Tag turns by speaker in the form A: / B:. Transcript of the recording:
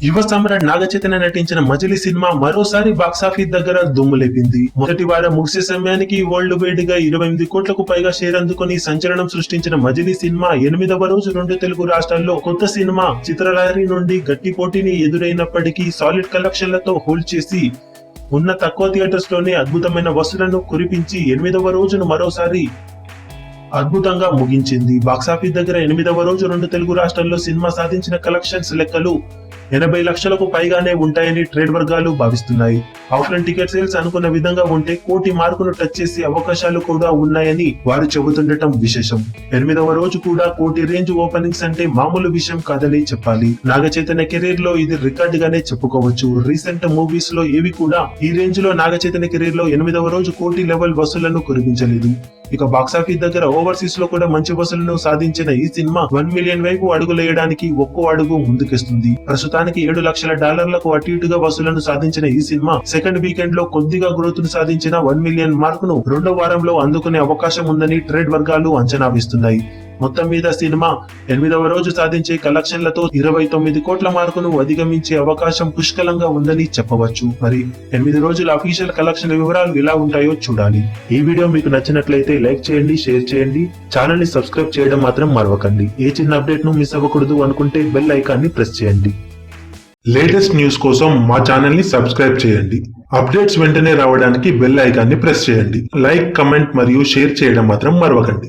A: యువ సమ్రాట్ నాగచైతన్య నటించిన మజిలీ సినిమా మరోసారి బాక్సాఫీస్ దగ్గర దుమ్ము లేపింది మొదటి వారం ముగిసే సమయానికి వరల్డ్ వైడ్గా ఇరవై ఎనిమిది కోట్లకు పైగా షేర్ అందుకుని సంచలనం సృష్టించిన మజిలీ సినిమా ఎనిమిదవ రోజు రెండు తెలుగు రాష్ట్రాల్లో కొత్త సినిమా చిత్రలహరి నుండి గట్టి పోటీని ఎదురైనప్పటికీ సాలిడ్ కలెక్షన్లతో హోల్డ్ చేసి ఉన్న తక్కువ థియేటర్స్లోనే అద్భుతమైన వసూలను కురిపించి ఎనిమిదవ రోజును మరోసారి అద్భుతంగా ముగించింది. బాక్సాఫీస్ దగ్గర ఎనిమిదవ రోజు రెండు తెలుగు రాష్ట్రాల్లో సినిమా సాధించిన కలెక్షన్స్ లెక్కలు ఎనభై లక్షలకు పైగానే ఉంటాయని ట్రేడ్ వర్గాలు భావిస్తున్నాయి. ఆఫ్లైన్ టికెట్ సేల్స్ అనుకున్న విధంగా ఉంటే కోటి మార్కును టచ్ చేసే అవకాశాలు కూడా ఉన్నాయని వారు చెబుతుండటం విశేషం. ఎనిమిదవ రోజు కూడా కోటి రేంజ్ ఓపెనింగ్స్ అంటే మామూలు విషయం కాదని చెప్పాలి. నాగ చైతన్య కెరీర్లో ఇది రికార్డ్ గానే చెప్పుకోవచ్చు. రీసెంట్ మూవీస్లో ఏవి కూడా ఈ రేంజ్లో నాగ చైతన్య కెరీర్లో ఎనిమిదవ రోజు కోటి లెవెల్ వసూలను కురిపించలేదు. ఇక బాక్సాఫీస్ దగ్గర ఓవర్సీస్లో కూడా మంచి వసూలను సాధించిన ఈ సినిమా వన్ మిలియన్ వైపు అడుగులేయడానికి ఒక్కో అడుగు ముందుకేస్తుంది. ప్రస్తుతానికి ఏడు లక్షల డాలర్లకు అటు ఇటుగా వసూలను సాధించిన ఈ సినిమా సెకండ్ వీకెండ్లో కొద్దిగా గ్రోత్ను సాధించిన వన్ మిలియన్ మార్క్ను రెండో వారంలో అందుకునే అవకాశం ఉందని ట్రేడ్ వర్గాలు అంచనా వేస్తున్నాయి. మొత్తం మీద సినిమా ఎనిమిదవ రోజు సాధించే కలెక్షన్లతో ఇరవై తొమ్మిది కోట్ల మార్కును అధిగమించే అవకాశం పుష్కలంగా ఉందని చెప్పవచ్చు. మరి ఎనిమిది రోజుల అఫీషియల్ కలెక్షన్ వివరాలు ఎలా ఉంటాయో చూడాలి. ఈ వీడియో మీకు నచ్చినట్లయితే లైక్ చేయండి షేర్ చేయండి. ఛానల్ని సబ్స్క్రైబ్ చేయడం మాత్రం మరవకండి. ఏ చిన్న అప్డేట్ను మిస్ అవ్వకూడదు అనుకుంటే బెల్ ఐకాన్ని ప్రెస్ చేయండి. లేటెస్ట్ న్యూస్ కోసం మా ఛానల్ని సబ్స్క్రైబ్ చేయండి. అప్డేట్స్ వెంటనే రావడానికి బెల్ ఐకాన్ని ప్రెస్ చేయండి. లైక్ కమెంట్ మరియు షేర్ చేయడం మాత్రం మరవకండి.